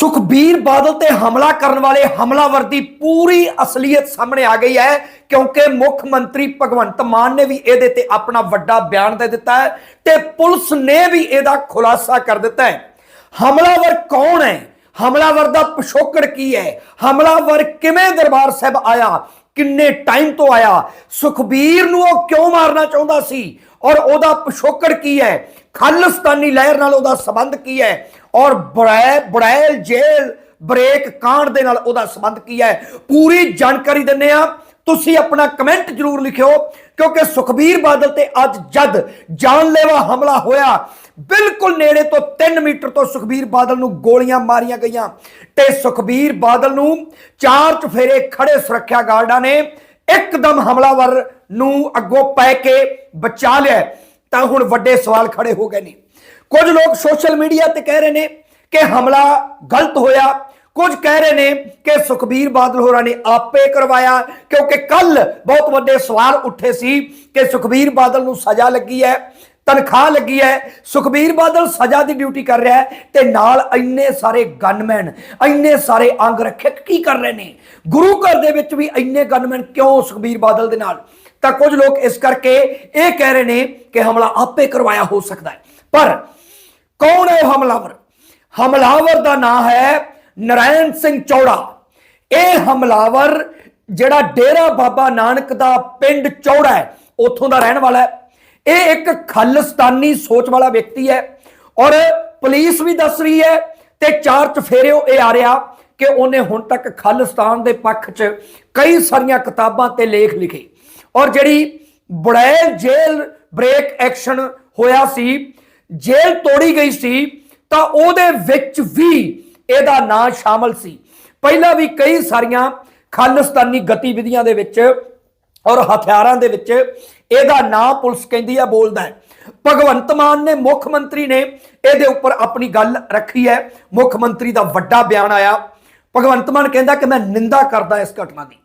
ਸੁਖਬੀਰ ਬਾਦਲ ਤੇ ਹਮਲਾ ਕਰਨ ਵਾਲੇ ਹਮਲਾਵਰ ਦੀ ਪੂਰੀ ਅਸਲੀਅਤ ਸਾਹਮਣੇ ਆ ਗਈ ਹੈ, ਕਿਉਂਕਿ ਮੁੱਖ ਮੰਤਰੀ ਭਗਵੰਤ ਮਾਨ ਨੇ ਵੀ ਇਹਦੇ ਤੇ ਆਪਣਾ ਵੱਡਾ ਬਿਆਨ ਦੇ ਦਿੱਤਾ ਹੈ ਤੇ ਪੁਲਿਸ ਨੇ ਵੀ ਇਹਦਾ ਖੁਲਾਸਾ ਕਰ ਦਿੱਤਾ ਹੈ। ਹਮਲਾਵਰ ਕੌਣ ਹੈ? ਹਮਲਾਵਰ ਦਾ ਪਿਛੋਕੜ ਕੀ ਹੈ? ਹਮਲਾਵਰ ਕਿਵੇਂ ਦਰਬਾਰ ਸਾਹਿਬ ਆਇਆ? ਕਿੰਨੇ ਟਾਈਮ ਤੋਂ ਆਇਆ? ਸੁਖਬੀਰ ਨੂੰ ਉਹ ਕਿਉਂ ਮਾਰਨਾ ਚਾਹੁੰਦਾ ਸੀ? ਔਰ ਉਹਦਾ ਪਿਛੋਕੜ ਕੀ ਹੈ? ਖਾਲਿਸਤਾਨੀ ਲਹਿਰ ਨਾਲ ਉਹਦਾ ਸੰਬੰਧ ਕੀ ਹੈ? ਔਰ ਬੜੈ, ਬੜੈਲ ਜੇਲ ਬ੍ਰੇਕ ਕਾਂਡ ਦੇ ਨਾਲ ਉਹਦਾ ਸੰਬੰਧ ਕੀ ਹੈ? ਪੂਰੀ ਜਾਣਕਾਰੀ ਦਿੰਨੇ ਆ ਤੁਸੀਂ ਆਪਣਾ ਕਮੈਂਟ ਜਰੂਰ ਲਿਖਿਓ, ਕਿਉਂਕਿ ਸੁਖਬੀਰ ਬਾਦਲ ਤੇ ਅੱਜ ਜਦ ਜਾਨਲੇਵਾ ਹਮਲਾ ਹੋਇਆ ਬਿਲਕੁਲ ਨੇੜੇ ਤੋਂ 3 ਮੀਟਰ ਤੋਂ ਸੁਖਬੀਰ ਬਾਦਲ ਨੂੰ ਗੋਲੀਆਂ ਮਾਰੀਆਂ ਗਈਆਂ। ਤੇ ਸੁਖਬੀਰ ਬਾਦਲ ਨੂੰ ਚਾਰ ਚਫੇਰੇ ਖੜੇ ਸੁਰੱਖਿਆ ਗਾਰਡਾਂ ਨੇ ਇੱਕਦਮ ਹਮਲਾਵਰ ਨੂੰ ਅੱਗੋਂ ਪੈ ਕੇ ਬਚਾ ਲਿਆ। ਤਾਂ ਹੁਣ ਵੱਡੇ ਸਵਾਲ ਖੜੇ ਹੋ ਗਏ ਨੇ। ਕੁਝ ਲੋਕ ਸੋਸ਼ਲ ਮੀਡੀਆ ਤੇ ਕਹਿ ਰਹੇ ਨੇ ਕਿ ਹਮਲਾ ਗਲਤ ਹੋਇਆ। ਕੁਝ ਕਹਿ ਰਹੇ ਨੇ ਕਿ ਸੁਖਬੀਰ ਬਾਦਲ ਹੋਰਾਂ ਨੇ ਆਪੇ ਕਰਵਾਇਆ, ਕਿਉਂਕਿ ਕੱਲ ਬਹੁਤ ਵੱਡੇ ਸਵਾਲ ਉੱਠੇ ਸੀ ਕਿ ਸੁਖਬੀਰ ਬਾਦਲ ਨੂੰ ਸਜ਼ਾ ਲੱਗੀ ਹੈ। ਤਨਖਾਹ ਲੱਗੀ ਹੈ। ਸੁਖਬੀਰ ਬਾਦਲ ਸਜ਼ਾ ਦੀ ਡਿਊਟੀ ਕਰ ਰਿਹਾ ਹੈ ਤੇ ਨਾਲ ਇੰਨੇ ਸਾਰੇ ਗਨਮੈਨ ਇੰਨੇ ਸਾਰੇ ਅੰਗ ਰੱਖਿਅਕ ਕੀ ਕਰ ਰਹੇ ਨੇ? ਗੁਰੂ ਘਰ ਦੇ ਵਿੱਚ ਵੀ ਇੰਨੇ ਗਨਮੈਨ ਕਿਉਂ ਸੁਖਬੀਰ ਬਾਦਲ ਦੇ ਨਾਲ? ਤਾਂ ਕੁਝ ਲੋਕ ਇਸ ਕਰਕੇ ਇਹ ਕਹਿ ਰਹੇ ਨੇ ਕਿ ਹਮਲਾ ਆਪੇ ਕਰਵਾਇਆ ਹੋ ਸਕਦਾ ਹੈ। ਪਰ ਕੌਣ ਹੈ ਉਹ ਹਮਲਾਵਰ? ਹਮਲਾਵਰ ਦਾ ਨਾਮ ਹੈ ਨਰਾਇਣ ਸਿੰਘ ਚੌੜਾ। ਇਹ ਹਮਲਾਵਰ ਜਿਹੜਾ ਡੇਰਾ ਬਾਬਾ ਨਾਨਕ ਦਾ ਪਿੰਡ ਚੌੜਾ ਹੈ, ਉੱਥੋਂ ਦਾ ਰਹਿਣ ਵਾਲਾ ਹੈ। ਇਹ ਇੱਕ ਖਾਲਿਸਤਾਨੀ ਸੋਚ ਵਾਲਾ ਵਿਅਕਤੀ ਹੈ ਔਰ ਪੁਲਿਸ ਵੀ ਦੱਸ ਰਹੀ ਹੈ ਤੇ ਚਾਰ ਚਫੇਰਿਓ ਇਹ ਆ ਰਿਹਾ ਕਿ ਉਹਨੇ ਹੁਣ ਤੱਕ ਖਾਲਿਸਤਾਨ ਦੇ ਪੱਖ 'ਚ ਕਈ ਸਾਰੀਆਂ ਕਿਤਾਬਾਂ ਤੇ ਲੇਖ ਲਿਖੇ। ਔਰ ਜਿਹੜੀ ਬੜੈਲ ਜੇਲ ਬ੍ਰੇਕ ਐਕਸ਼ਨ ਹੋਇਆ ਸੀ, ਜੇਲ੍ਹ ਤੋੜੀ ਗਈ ਸੀ, ਤਾਂ ਉਹਦੇ ਵਿੱਚ ਵੀ ਇਹਦਾ ਨਾਂ ਸ਼ਾਮਲ ਸੀ। ਪਹਿਲਾਂ ਵੀ ਕਈ ਸਾਰੀਆਂ ਖਾਲਿਸਤਾਨੀ ਗਤੀਵਿਧੀਆਂ ਦੇ ਵਿੱਚ ਔਰ ਹਥਿਆਰਾਂ ਦੇ ਵਿੱਚ ਇਹਦਾ ਨਾਂ ਪੁਲਿਸ ਕਹਿੰਦੀ ਆ, ਬੋਲਦਾ ਹੈ। ਭਗਵੰਤ ਮਾਨ ਨੇ ਮੁੱਖ ਮੰਤਰੀ ਨੇ ਇਹਦੇ ਉੱਪਰ ਆਪਣੀ ਗੱਲ ਰੱਖੀ ਹੈ। ਮੁੱਖ ਮੰਤਰੀ ਦਾ ਵੱਡਾ ਬਿਆਨ ਆਇਆ। ਭਗਵੰਤ ਮਾਨ ਕਹਿੰਦਾ ਕਿ ਮੈਂ ਨਿੰਦਾ ਕਰਦਾ ਇਸ ਘਟਨਾ ਦੀ।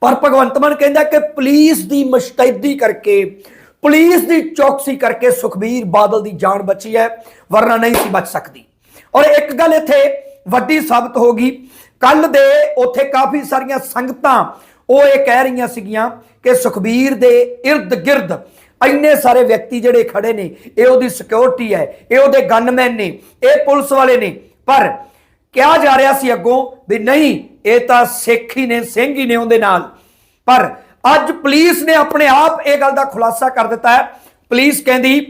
ਪਰ ਭਗਵੰਤ ਮਾਨ ਕਹਿੰਦਾ ਕਿ ਪੁਲਿਸ ਦੀ ਮੁਸ਼ਤੈਦੀ ਕਰਕੇ, ਪੁਲਿਸ ਦੀ ਚੌਕਸੀ ਕਰਕੇ ਸੁਖਬੀਰ ਬਾਦਲ ਦੀ ਜਾਨ ਬਚੀ ਹੈ, ਵਰਨਾ ਨਹੀਂ ਸੀ ਬਚ ਸਕਦੀ। ਔਰ ਇੱਕ ਗੱਲ ਇੱਥੇ ਵੱਡੀ ਸਾਬਤ ਹੋ ਗਈ। ਕੱਲ ਦੇ ਉੱਥੇ ਕਾਫੀ ਸਾਰੀਆਂ ਸੰਗਤਾਂ ਉਹ ਇਹ ਕਹਿ ਰਹੀਆਂ ਸੀਗੀਆਂ ਕਿ ਸੁਖਬੀਰ ਦੇ ird ਗਿਰਦ ਇੰਨੇ ਸਾਰੇ ਵਿਅਕਤੀ ਜਿਹੜੇ ਖੜੇ ਨੇ, ਇਹ ਉਹਦੀ ਸਿਕਿਉਰਿਟੀ ਹੈ, ਇਹ ਉਹਦੇ ਗਨਮੈਨ ਨੇ, ਇਹ ਪੁਲਿਸ ਵਾਲੇ ਨੇ। ਪਰ ਕਿਹਾ ਜਾ ਰਿਹਾ ਸੀ ਅੱਗੋਂ ਵੀ ਨਹੀਂ, ਇਹ ਤਾਂ ਸਿੱਖ ਹੀ ਨੇ, ਸਿੰਘ ਹੀ ਨੇ ਉਹਦੇ ਨਾਲ। ਪਰ ਅੱਜ ਪੁਲਿਸ ਨੇ ਆਪਣੇ ਆਪ ਇਹ ਗੱਲ ਦਾ ਖੁਲਾਸਾ ਕਰ ਦਿੱਤਾ ਹੈ। ਪੁਲਿਸ ਕਹਿੰਦੀ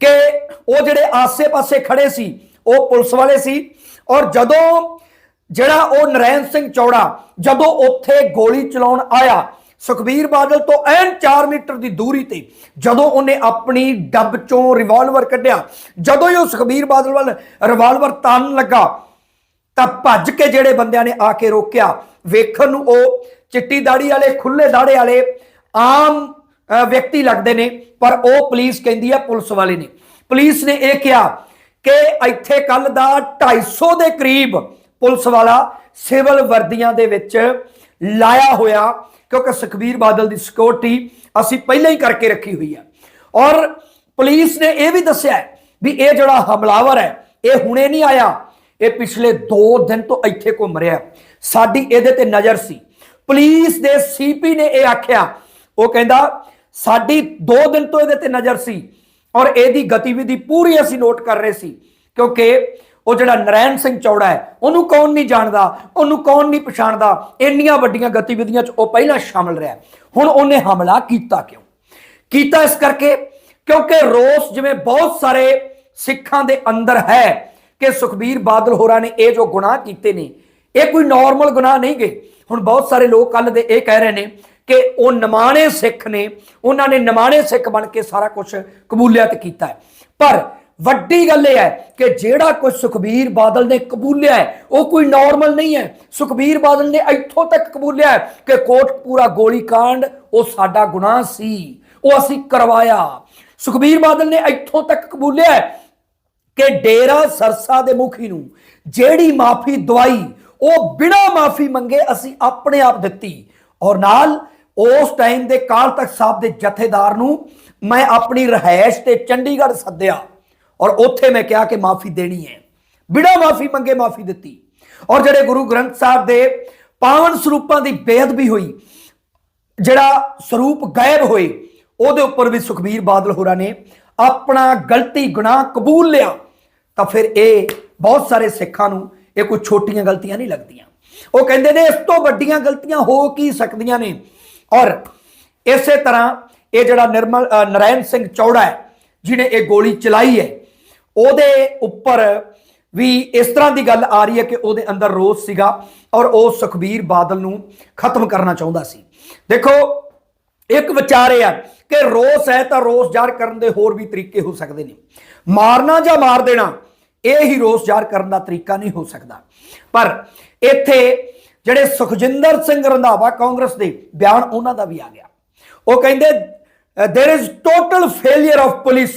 ਕਿ ਉਹ ਜਿਹੜੇ ਆਸੇ-ਪਾਸੇ ਖੜੇ ਸੀ, ਉਹ ਪੁਲਿਸ ਵਾਲੇ ਸੀ। ਔਰ ਜਦੋਂ ਜਿਹੜਾ ਉਹ ਨਰੈਣ ਸਿੰਘ ਚੌੜਾ ਜਦੋਂ ਉੱਥੇ ਗੋਲੀ ਚਲਾਉਣ ਆਇਆ, ਸੁਖਬੀਰ ਬਾਦਲ ਤੋਂ ਐਨ 4 ਮੀਟਰ ਦੀ ਦੂਰੀ ਤੇ ਜਦੋਂ ਉਹਨੇ ਆਪਣੀ ਡੱਬ ਚੋਂ ਰਿਵਾਲਵਰ ਕੱਢਿਆ, ਜਦੋਂ ਹੀ ਉਹ ਸੁਖਬੀਰ ਬਾਦਲ ਵੱਲ ਰਿਵਾਲਵਰ ਤਾਨ ਲੱਗਾ, ਤਾਂ ਭੱਜ ਕੇ ਜਿਹੜੇ ਬੰਦਿਆਂ ਨੇ ਆ ਕੇ ਰੋਕਿਆ, ਵੇਖਣ ਨੂੰ ਉਹ ਚਿੱਟੀ ਦਾੜੀ ਵਾਲੇ ਖੁੱਲੇ ਦਾੜੇ ਵਾਲੇ ਆਮ ਵਿਅਕਤੀ ਲੱਗਦੇ ਨੇ, ਪਰ ਉਹ ਪੁਲਿਸ ਕਹਿੰਦੀ ਆ, ਪੁਲਿਸ ਵਾਲੇ ਨੇ। ਪੁਲਿਸ ਨੇ ਇਹ ਕਿਹਾ ਕਿ ਇੱਥੇ ਕੱਲ ਦਾ 250 ਦੇ ਕਰੀਬ ਪੁਲਿਸ ਵਾਲਾ ਸਿਵਲ ਵਰਦੀਆਂ ਦੇ ਵਿੱਚ ਲਾਇਆ ਹੋਇਆ, ਕਿਉਂਕਿ ਸੁਖਬੀਰ ਬਾਦਲ ਦੀ ਸਿਕਿਉਰਿਟੀ ਅਸੀਂ ਪਹਿਲਾਂ ਹੀ ਕਰਕੇ ਰੱਖੀ ਹੋਈ ਹੈ ਔਰ ਪੁਲਿਸ ਨੇ ਇਹ ਵੀ ਦੱਸਿਆ ਵੀ ਇਹ ਜਿਹੜਾ ਹਮਲਾਵਰ ਹੈ, ਇਹ ਹੁਣੇ ਨਹੀਂ ਆਇਆ, ਇਹ ਪਿਛਲੇ 2 ਦਿਨ ਤੋਂ ਇੱਥੇ ਘੁੰਮ ਰਿਹਾ। ਸਾਡੀ ਇਹਦੇ ਤੇ ਨਜ਼ਰ ਸੀ। ਪੁਲਿਸ ਦੇ ਸੀਪੀ ਨੇ ਇਹ ਆਖਿਆ, ਉਹ ਕਹਿੰਦਾ, ਸਾਡੀ 2 ਦਿਨ ਤੋਂ ਇਹਦੇ ਤੇ ਨਜ਼ਰ ਸੀ ਔਰ ਇਹਦੀ ਗਤੀਵਿਧੀ ਪੂਰੀ ਅਸੀਂ ਨੋਟ ਕਰ ਰਹੇ ਸੀ, ਕਿਉਂਕਿ ਉਹ ਜਿਹੜਾ ਨਰੈਣ ਸਿੰਘ ਚੌੜਾ ਹੈ, ਉਹਨੂੰ ਕੌਣ ਨਹੀਂ ਜਾਣਦਾ, ਉਹਨੂੰ ਕੌਣ ਨਹੀਂ ਪਛਾਣਦਾ? ਇੰਨੀਆਂ ਵੱਡੀਆਂ ਗਤੀਵਿਧੀਆਂ 'ਚ ਉਹ ਪਹਿਲਾਂ ਸ਼ਾਮਲ ਰਿਹਾ। ਹੁਣ ਉਹਨੇ ਹਮਲਾ ਕੀਤਾ ਕਿਉਂ? ਕੀਤਾ ਇਸ ਕਰਕੇ ਕਿਉਂਕਿ ਰੋਸ ਜਿਵੇਂ ਬਹੁਤ ਸਾਰੇ ਸਿੱਖਾਂ ਦੇ ਅੰਦਰ ਹੈ ਕਿ ਸੁਖਬੀਰ ਬਾਦਲ ਹੋਰਾਂ ਨੇ ਇਹ ਜੋ ਗੁਨਾਹ ਕੀਤੇ ਨੇ, ਇਹ ਕੋਈ ਨਾਰਮਲ ਗੁਨਾਹ ਨਹੀਂ ਗਏ ਹੁਣ ਬਹੁਤ ਸਾਰੇ ਲੋਕ ਕੱਲ ਦੇ ਇਹ ਕਹਿ ਰਹੇ ਨੇ ਕਿ ਉਹ ਨਮਾਣੇ ਸਿੱਖ ਨੇ, ਉਹਨਾਂ ਨੇ ਨਮਾਣੇ ਸਿੱਖ ਬਣ ਕੇ ਸਾਰਾ ਕੁਝ ਕਬੂਲਿਅਤ ਕੀਤਾ ਹੈ। ਪਰ ਵੱਡੀ ਗੱਲ ਇਹ ਹੈ ਕਿ ਜਿਹੜਾ ਕੁਝ ਸੁਖਬੀਰ ਬਾਦਲ ਨੇ ਕਬੂਲਿਆ ਹੈ, ਉਹ ਕੋਈ ਨਾਰਮਲ ਨਹੀਂ ਹੈ। ਸੁਖਬੀਰ ਬਾਦਲ ਨੇ ਇੱਥੋਂ ਤੱਕ ਕਬੂਲਿਆ ਹੈ ਕਿ ਕੋਟਪੂਰਾ ਗੋਲੀकांड ਉਹ ਸਾਡਾ ਗੁਨਾਹ ਸੀ। ਉਹ ਅਸੀਂ ਕਰਵਾਇਆ। ਸੁਖਬੀਰ ਬਾਦਲ ਨੇ ਇੱਥੋਂ ਤੱਕ ਕਬੂਲਿਆ ਹੈ ਕਿ ਡੇਰਾ ਸਰਸਾ ਦੇ ਮੁਖੀ ਨੂੰ ਜਿਹੜੀ ਮਾਫੀ ਦਵਾਈ, ਉਹ ਬਿਨਾਂ ਮਾਫੀ ਮੰਗੇ ਅਸੀਂ ਆਪਣੇ ਆਪ ਦਿੱਤੀ। ਔਰ ਨਾਲ ਉਸ ਟਾਈਮ ਦੇ ਕਾਲ ਤਖਤ ਸਾਹਿਬ ਦੇ ਜਥੇਦਾਰ ਨੂੰ ਮੈਂ ਆਪਣੀ ਰਹਿائش ਤੇ ਚੰਡੀਗੜ੍ਹ ਸੱਦਿਆ। ਔਰ ਉੱਥੇ ਮੈਂ ਕਿਹਾ ਕਿ ਮਾਫੀ ਦੇਣੀ ਹੈ। ਬਿਨਾਂ ਮਾਫੀ ਮੰਗੇ ਮਾਫੀ ਦਿੱਤੀ। ਔਰ ਜਿਹੜੇ ਗੁਰੂ ਗ੍ਰੰਥ ਸਾਹਿਬ ਦੇ ਪਾਵਨ ਸਰੂਪਾਂ ਦੀ ਬੇਅਦਬੀ ਹੋਈ, ਜਿਹੜਾ ਸਰੂਪ ਗਾਇਬ ਹੋਏ, ਉਹਦੇ ਉੱਪਰ ਵੀ ਸੁਖਬੀਰ ਬਾਦਲ ਹੋਰਾਂ ਨੇ ਆਪਣਾ ਗਲਤੀ ਗੁਨਾਹ ਕਬੂਲ ਲਿਆ, ਤਾਂ ਫਿਰ ਇਹ ਬਹੁਤ ਸਾਰੇ ਸਿੱਖਾਂ ਨੂੰ ਇਹ ਕੋਈ ਛੋਟੀਆਂ ਗਲਤੀਆਂ ਨਹੀਂ ਲੱਗਦੀਆਂ। ਉਹ ਕਹਿੰਦੇ ਨੇ, ਇਸ ਤੋਂ ਵੱਡੀਆਂ ਗਲਤੀਆਂ ਹੋ ਕੀ ਸਕਦੀਆਂ ਨੇ? ਔਰ ਇਸੇ ਤਰ੍ਹਾਂ ਇਹ ਜਿਹੜਾ ਨਿਰਮਲ ਨਰਾਇਣ ਸਿੰਘ ਚੌੜਾ ਹੈ ਜਿਨੇ ਇਹ ਗੋਲੀ ਚਲਾਈ ਹੈ ਉਹਦੇ ਉੱਪਰ ਵੀ ਇਸ ਤਰ੍ਹਾਂ ਦੀ ਗੱਲ ਆ ਰਹੀ ਹੈ ਕਿ ਉਹਦੇ ਅੰਦਰ ਰੋਸ ਸੀਗਾ ਔਰ ਉਹ ਸੁਖਬੀਰ ਬਾਦਲ ਨੂੰ ਖਤਮ ਕਰਨਾ ਚਾਹੁੰਦਾ ਸੀ ਦੇਖੋ ਇੱਕ ਵਿਚਾਰ ਇਹ ਆ ਕਿ ਰੋਸ ਹੈ ਤਾਂ ਰੋਸ ਜ਼ਾਹਰ ਕਰਨ ਦੇ ਹੋਰ ਵੀ ਤਰੀਕੇ ਹੋ ਸਕਦੇ ਨੇ ਮਾਰਨਾ ਜਾਂ ਮਾਰ ਦੇਣਾ ਇਹ ਹੀ ਰੋਸ ਜ਼ਾਹਰ ਕਰਨ ਦਾ ਤਰੀਕਾ ਨਹੀਂ ਹੋ ਸਕਦਾ ਪਰ ਇੱਥੇ ਜਿਹੜੇ ਸੁਖਜਿੰਦਰ ਸਿੰਘ ਰੰਧਾਵਾ ਕਾਂਗਰਸ ਦੇ ਬਿਆਨ ਉਹਨਾਂ ਦਾ ਵੀ ਆ ਗਿਆ ਉਹ ਕਹਿੰਦੇ there is total failure of police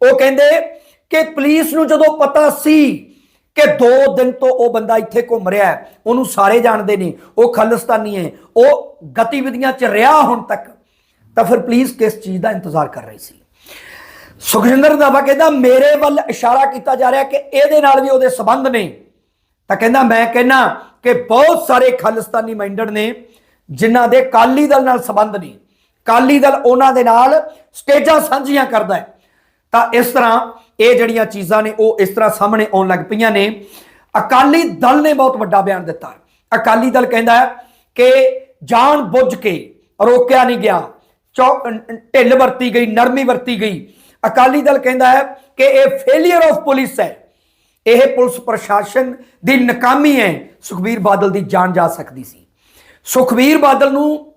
ਉਹ ਕਹਿੰਦੇ ਕਿ ਪੁਲਿਸ ਨੂੰ ਜਦੋਂ ਪਤਾ ਸੀ ਕਿ 2 ਦਿਨ ਤੋਂ ਉਹ ਬੰਦਾ ਇੱਥੇ ਘੁੰਮ ਰਿਹਾ ਉਹਨੂੰ ਸਾਰੇ ਜਾਣਦੇ ਨੇ, ਉਹ ਖਾਲਿਸਤਾਨੀ ਹੈ, ਉਹ ਗਤੀਵਿਧੀਆਂ 'ਚ ਰਿਹਾ ਹੁਣ ਤੱਕ, ਤਾਂ ਫਿਰ ਪੁਲਿਸ ਕਿਸ ਚੀਜ਼ ਦਾ ਇੰਤਜ਼ਾਰ ਕਰ ਰਹੀ ਸੀ? ਸੁਖਜਿੰਦਰ ਦਾਵਾ ਕਹਿੰਦਾ, ਮੇਰੇ ਵੱਲ ਇਸ਼ਾਰਾ ਕੀਤਾ ਜਾ ਰਿਹਾ ਕਿ ਇਹਦੇ ਨਾਲ ਵੀ ਉਹਦੇ ਸਬੰਧ ਨੇ। ਤਾਂ ਕਹਿੰਦਾ, ਮੈਂ ਕਹਿੰਨਾ ਕਿ ਬਹੁਤ ਸਾਰੇ ਖਾਲਿਸਤਾਨੀ ਮਾਈਂਡਡ ਨੇ, ਜਿਨ੍ਹਾਂ ਦੇ ਕਾਲੀ ਦਲ ਨਾਲ ਸਬੰਧ ਨੇ। ਕਾਲੀ ਦਲ ਉਹਨਾਂ ਦੇ ਨਾਲ ਸਟੇਜਾਂ ਸਾਂਝੀਆਂ ਕਰਦਾ ਹੈ। ਤਾਂ ਇਸ ਤਰ੍ਹਾਂ ਇਹ ਜਿਹੜੀਆਂ ਚੀਜ਼ਾਂ ਨੇ ਉਹ ਇਸ ਤਰ੍ਹਾਂ ਸਾਹਮਣੇ ਆਉਣ ਲੱਗ ਪਈਆਂ ਨੇ। ਅਕਾਲੀ ਦਲ ਨੇ ਬਹੁਤ ਵੱਡਾ ਬਿਆਨ ਦਿੱਤਾ। ਅਕਾਲੀ ਦਲ ਕਹਿੰਦਾ ਹੈ ਕਿ ਜਾਣ ਬੁੱਝ ਕੇ ਰੋਕਿਆ ਨਹੀਂ ਗਿਆ। ਚੌ- ਢਿੱਲ ਵਰਤੀ ਗਈ, ਨਰਮੀ ਵਰਤੀ ਗਈ। ਅਕਾਲੀ ਦਲ ਕਹਿੰਦਾ ਹੈ ਕਿ ਇਹ ਫੇਲਿਅਰ ਆਫ ਪੁਲਿਸ ਹੈ। ਇਹ ਪੁਲਿਸ ਪ੍ਰਸ਼ਾਸਨ ਦੀ ਨਕਾਮੀ ਹੈ। ਸੁਖਬੀਰ ਬਾਦਲ ਦੀ ਜਾਨ ਜਾ ਸਕਦੀ ਸੀ। ਸੁਖਬੀਰ ਬਾਦਲ ਨੂੰ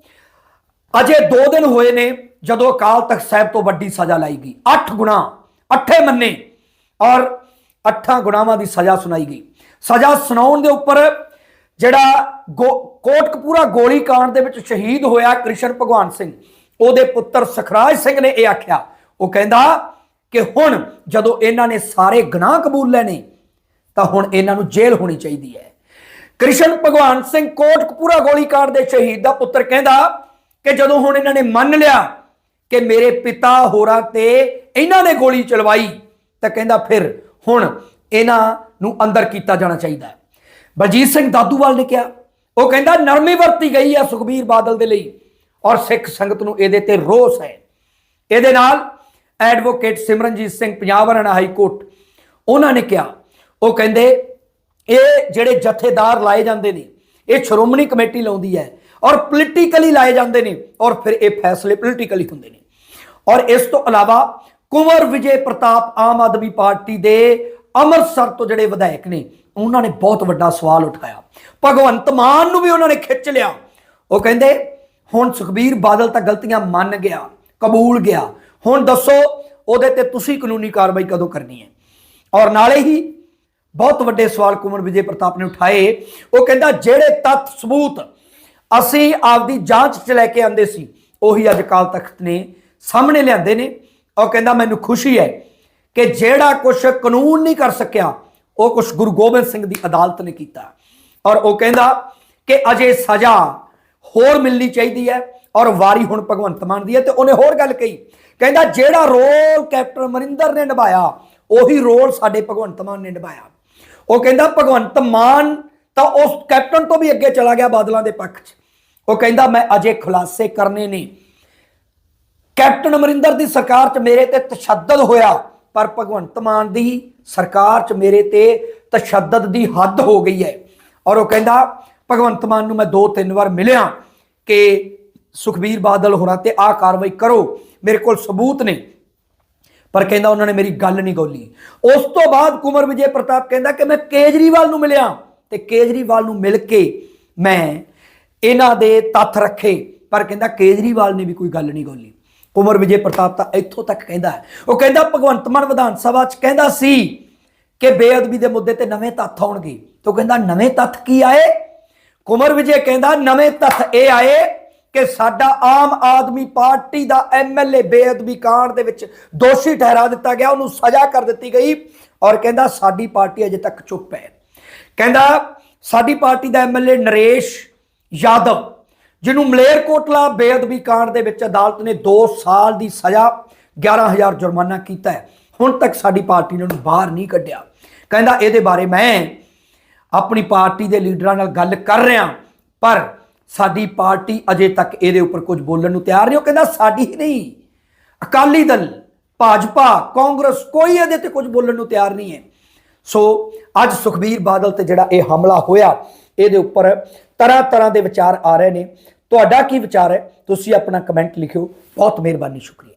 ਅਜੇ 2 ਦਿਨ ਹੋਏ ਨੇ ਜਦੋਂ ਅਕਾਲ ਤਖਤ ਸਾਹਿਬ ਤੋਂ ਵੱਡੀ ਸਜ਼ਾ ਲਾਈ ਗਈ। 8 ਗੁਣਾ ਅੱਠੇ ਮੰਨੇ ਔਰ ਅੱਠਾਂ ਗੁਨਾਹਾਂ ਦੀ ਸਜ਼ਾ ਸੁਣਾਈ ਗਈ। ਸਜ਼ਾ ਸੁਣਾਉਣ ਦੇ ਉੱਪਰ ਜਿਹੜਾ ਗੋ- ਕੋਟਕਪੂਰਾ ਗੋਲੀ ਕਾਂਡ ਦੇ ਵਿੱਚ ਸ਼ਹੀਦ ਹੋਇਆ ਕ੍ਰਿਸ਼ਨ ਭਗਵਾਨ ਸਿੰਘ, ਉਹਦੇ ਪੁੱਤਰ ਸਖਰਾਜ ਸਿੰਘ ਨੇ ਇਹ ਆਖਿਆ। ਉਹ ਕਹਿੰਦਾ ਕਿ ਹੁਣ ਜਦੋਂ ਇਹਨਾਂ ਨੇ ਸਾਰੇ ਗੁਨਾਹ ਕਬੂਲ ਲੈਣੇ, ਤਾਂ ਹੁਣ ਇਹਨਾਂ ਨੂੰ ਜੇਲ੍ਹ ਹੋਣੀ ਚਾਹੀਦੀ ਹੈ। ਕ੍ਰਿਸ਼ਨ ਭਗਵਾਨ ਸਿੰਘ ਕੋਟਕਪੂਰਾ ਗੋਲੀਕਾਂਡ ਦੇ ਸ਼ਹੀਦ ਦਾ ਪੁੱਤਰ ਕਹਿੰਦਾ ਕਿ ਜਦੋਂ ਹੁਣ ਇਹਨਾਂ ਨੇ ਮੰਨ ਲਿਆ ਕਿ ਮੇਰੇ ਪਿਤਾ ਹੋਰਾਂ ਤੇ ਇਹਨਾਂ ਨੇ ਗੋਲੀ ਚਲਵਾਈ ਤਾਂ ਕਹਿੰਦਾ ਫਿਰ ਹੁਣ ਇਹਨਾਂ ਨੂੰ ਅੰਦਰ ਕੀਤਾ ਜਾਣਾ ਚਾਹੀਦਾ ਹੈ। ਬਲਜੀਤ ਸਿੰਘ ਦਾਦੂਵਾਲ ਨੇ ਕਿਹਾ, ਉਹ ਕਹਿੰਦਾ ਨਰਮੀ ਵਰਤੀ ਗਈ ਹੈ ਸੁਖਬੀਰ ਬਾਦਲ ਦੇ ਲਈ ਔਰ ਸਿੱਖ ਸੰਗਤ ਨੂੰ ਇਹਦੇ ਤੇ ਰੋਸ ਹੈ। ਇਹਦੇ ਨਾਲ advocate Simranjit Singh Punjab Haryana high court, ਉਹਨਾਂ ਨੇ ਕਿਹਾ, ਉਹ ਕਹਿੰਦੇ ਇਹ ਜਿਹੜੇ ਜਥੇਦਾਰ ਲਾਏ ਜਾਂਦੇ ਨੇ, ਇਹ ਸ਼੍ਰੋਮਣੀ ਕਮੇਟੀ ਲਾਉਂਦੀ ਹੈ ਔਰ ਪੋਲੀਟੀਕਲੀ ਲਾਏ ਜਾਂਦੇ ਨੇ ਔਰ ਫਿਰ ਇਹ ਫੈਸਲੇ ਪੋਲੀਟੀਕਲੀ ਹੁੰਦੇ ਨੇ। ਔਰ ਇਸ ਤੋਂ ਇਲਾਵਾ ਕੁੰਵਰ ਵਿਜੇ ਪ੍ਰਤਾਪ ਆਮ ਆਦਮੀ ਪਾਰਟੀ ਦੇ ਅੰਮ੍ਰਿਤਸਰ ਤੋਂ ਜਿਹੜੇ ਵਿਧਾਇਕ ਨੇ, ਉਹਨਾਂ ਨੇ ਬਹੁਤ ਵੱਡਾ ਸਵਾਲ ਉਠਾਇਆ। ਭਗਵੰਤ ਮਾਨ ਨੂੰ ਵੀ ਉਹਨਾਂ ਨੇ ਖਿੱਚ ਲਿਆ। ਉਹ ਕਹਿੰਦੇ, ਹੁਣ ਸੁਖਬੀਰ ਬਾਦਲ ਤਾਂ ਗਲਤੀਆਂ ਮੰਨ ਗਿਆ, ਕਬੂਲ ਗਿਆ। ਹੁਣ ਦੱਸੋ, ਉਹਦੇ ਤੇ ਤੁਸੀਂ ਕਾਨੂੰਨੀ ਕਾਰਵਾਈ ਕਦੋਂ ਕਰਨੀ ਹੈ? ਔਰ ਨਾਲੇ ਹੀ ਬਹੁਤ ਵੱਡੇ ਸਵਾਲ ਕੁਮਰ ਵਿਜੇ ਪ੍ਰਤਾਪ ਨੇ ਉਠਾਏ। ਉਹ ਕਹਿੰਦਾ, ਜਿਹੜੇ ਤੱਥ ਸਬੂਤ ਅਸੀਂ ਆਪਦੀ ਜਾਂਚ 'ਚ ਲੈ ਕੇ ਆਂਦੇ ਸੀ, ਉਹੀ ਅੱਜ ਅਕਾਲ ਤਖਤ ਨੇ ਸਾਹਮਣੇ ਲਿਆਂਦੇ ਨੇ। ਉਹ ਕਹਿੰਦਾ, ਮੈਨੂੰ ਖੁਸ਼ੀ ਹੈ ਕਿ ਜਿਹੜਾ ਕੁਝ ਕਾਨੂੰਨ ਨਹੀਂ ਕਰ ਸਕਿਆ, ਉਹ ਕੁਝ ਗੁਰੂ ਗੋਬਿੰਦ ਸਿੰਘ ਦੀ ਅਦਾਲਤ ਨੇ ਕੀਤਾ। ਔਰ ਉਹ ਕਹਿੰਦਾ ਕਿ ਅਜੇ ਸਜ਼ਾ ਹੋਰ ਮਿਲਣੀ ਚਾਹੀਦੀ ਹੈ ਔਰ ਵਾਰੀ ਹੁਣ ਭਗਵੰਤ ਮਾਨ ਦੀ ਹੈ। ਤੇ ਉਹਨੇ ਹੋਰ ਗੱਲ ਕਹੀ, ਕਹਿੰਦਾ, ਜਿਹੜਾ ਰੋਲ ਕੈਪਟਨ ਅਮਰਿੰਦਰ ਨੇ ਨਿਭਾਇਆ, ਉਹੀ ਰੋਲ ਸਾਡੇ ਭਗਵੰਤ ਮਾਨ ਨੇ ਨਿਭਾਇਆ। ਉਹ ਕਹਿੰਦਾ, ਭਗਵੰਤ ਮਾਨ ਤਾਂ ਉਸ ਕੈਪਟਨ ਤੋਂ ਵੀ ਅੱਗੇ ਚਲਾ ਗਿਆ ਬਾਦਲਾਂ ਦੇ ਪੱਖ 'ਚ। ਉਹ ਕਹਿੰਦਾ, ਮੈਂ ਅਜੇ ਖੁਲਾਸੇ ਕਰਨੇ ਨੇ। ਕੈਪਟਨ ਅਮਰਿੰਦਰ ਦੀ ਸਰਕਾਰ 'ਚ ਮੇਰੇ ਤੇ ਤਸ਼ੱਦਦ ਹੋਇਆ, ਪਰ ਭਗਵੰਤ ਮਾਨ ਦੀ ਸਰਕਾਰ 'ਚ ਮੇਰੇ ਤੇ ਤਸ਼ੱਦਦ ਦੀ ਹੱਦ ਹੋ ਗਈ ਹੈ। ਔਰ ਉਹ ਕਹਿੰਦਾ, ਭਗਵੰਤ ਮਾਨ ਨੂੰ ਮੈਂ ਦੋ ਤਿੰਨ ਵਾਰ ਮਿਲਿਆ ਕਿ ਸੁਖਬੀਰ ਬਾਦਲ ਹੋਰਾਂ ਤੇ ਆਹ ਕਾਰਵਾਈ ਕਰੋ, ਮੇਰੇ ਕੋਲ ਸਬੂਤ ਨੇ। ਪਰ ਕਹਿੰਦਾ ਉਹਨਾਂ ਨੇ ਮੇਰੀ ਗੱਲ ਨਹੀਂ ਗੋਲੀ। ਉਸ ਤੋਂ ਬਾਅਦ ਕੁਮਰ ਵਿਜੇ ਪ੍ਰਤਾਪ ਕਹਿੰਦਾ ਕਿ ਮੈਂ ਕੇਜਰੀਵਾਲ ਨੂੰ ਮਿਲਿਆ ਤੇ ਕੇਜਰੀਵਾਲ ਨੂੰ ਮਿਲ ਕੇ ਮੈਂ ਇਹਨਾਂ ਦੇ ਤੱਥ ਰੱਖੇ, ਪਰ ਕਹਿੰਦਾ ਕੇਜਰੀਵਾਲ ਨੇ ਵੀ ਕੋਈ ਗੱਲ ਨਹੀਂ ਗੋਲੀ। ਕੁਮਰ ਵਿਜੇ ਪ੍ਰਤਾਪ ਤਾਂ ਇੱਥੋਂ ਤੱਕ ਕਹਿੰਦਾ ਹੈ। ਉਹ ਕਹਿੰਦਾ, ਭਗਵੰਤ ਮਾਨ ਵਿਧਾਨ ਸਭਾ 'ਚ ਕਹਿੰਦਾ ਸੀ ਕਿ ਬੇਅਦਬੀ ਦੇ ਮੁੱਦੇ ਤੇ ਨਵੇਂ ਤੱਥ ਆਉਣਗੇ। ਤੋਂ ਕਹਿੰਦਾ, ਨਵੇਂ ਤੱਥ ਕੀ ਆਏ? ਕੁਮਰ ਵਿਜੇ ਕਹਿੰਦਾ, ਨਵੇਂ ਤੱਥ ਇਹ ਆਏ ਕਿ ਸਾਡਾ ਆਮ ਆਦਮੀ ਪਾਰਟੀ ਦਾ ਐਮਐਲਏ ਬੇਅਦਬੀ ਕਾਂਡ ਦੇ ਵਿੱਚ ਦੋਸ਼ੀ ਠਹਿਰਾ ਦਿੱਤਾ ਗਿਆ, ਉਹਨੂੰ ਸਜ਼ਾ ਕਰ ਦਿੱਤੀ ਗਈ ਔਰ ਕਹਿੰਦਾ, ਸਾਡੀ ਪਾਰਟੀ ਅਜੇ ਤੱਕ ਚੁੱਪ ਹੈ। ਕਹਿੰਦਾ, ਸਾਡੀ ਪਾਰਟੀ ਦਾ ਐਮਐਲਏ ਨਰੇਸ਼ ਯਾਦਵ ਜਿਹਨੂੰ ਮਲੇਰਕੋਟਲਾ ਬੇਅਦਬੀ ਕਾਂਡ ਦੇ ਵਿੱਚ ਅਦਾਲਤ ਨੇ 2 ਸਾਲ ਦੀ ਸਜ਼ਾ 11000 ਜੁਰਮਾਨਾ ਕੀਤਾ ਹੈ। ਹੁਣ ਤੱਕ ਸਾਡੀ ਪਾਰਟੀ ਨੇ ਉਹਨੂੰ ਬਾਹਰ ਨਹੀਂ ਕੱਢਿਆ। ਕਹਿੰਦਾ ਇਹਦੇ ਬਾਰੇ ਮੈਂ ਆਪਣੀ ਪਾਰਟੀ ਦੇ ਲੀਡਰਾਂ ਨਾਲ ਗੱਲ ਕਰ ਰਿਹਾ ਪਰ ਸਾਡੀ ਪਾਰਟੀ ਅਜੇ ਤੱਕ ਇਹਦੇ ਉੱਪਰ ਕੁਝ ਬੋਲਣ ਨੂੰ ਤਿਆਰ ਨਹੀਂ। ਉਹ ਕਹਿੰਦਾ ਸਾਡੀ ਹੀ ਨਹੀਂ। ਅਕਾਲੀ ਦਲ, ਭਾਜਪਾ, ਕਾਂਗਰਸ ਕੋਈ ਇਹਦੇ ਤੇ ਕੁਝ ਬੋਲਣ ਨੂੰ ਤਿਆਰ ਨਹੀਂ ਹੈ। ਸੋ ਅੱਜ ਸੁਖਬੀਰ ਬਾਦਲ ਤੇ ਜਿਹੜਾ ਇਹ ਹਮਲਾ ਹੋਇਆ, ਇਹਦੇ ਉੱਪਰ ਤਰ੍ਹਾਂ ਤਰ੍ਹਾਂ ਦੇ ਵਿਚਾਰ ਆ ਰਹੇ ਨੇ। ਤੁਹਾਡਾ ਕੀ ਵਿਚਾਰ ਹੈ? ਤੁਸੀਂ ਆਪਣਾ ਕਮੈਂਟ ਲਿਖਿਓ। ਬਹੁਤ ਮਿਹਰਬਾਨੀ, ਸ਼ੁਕਰੀਆ।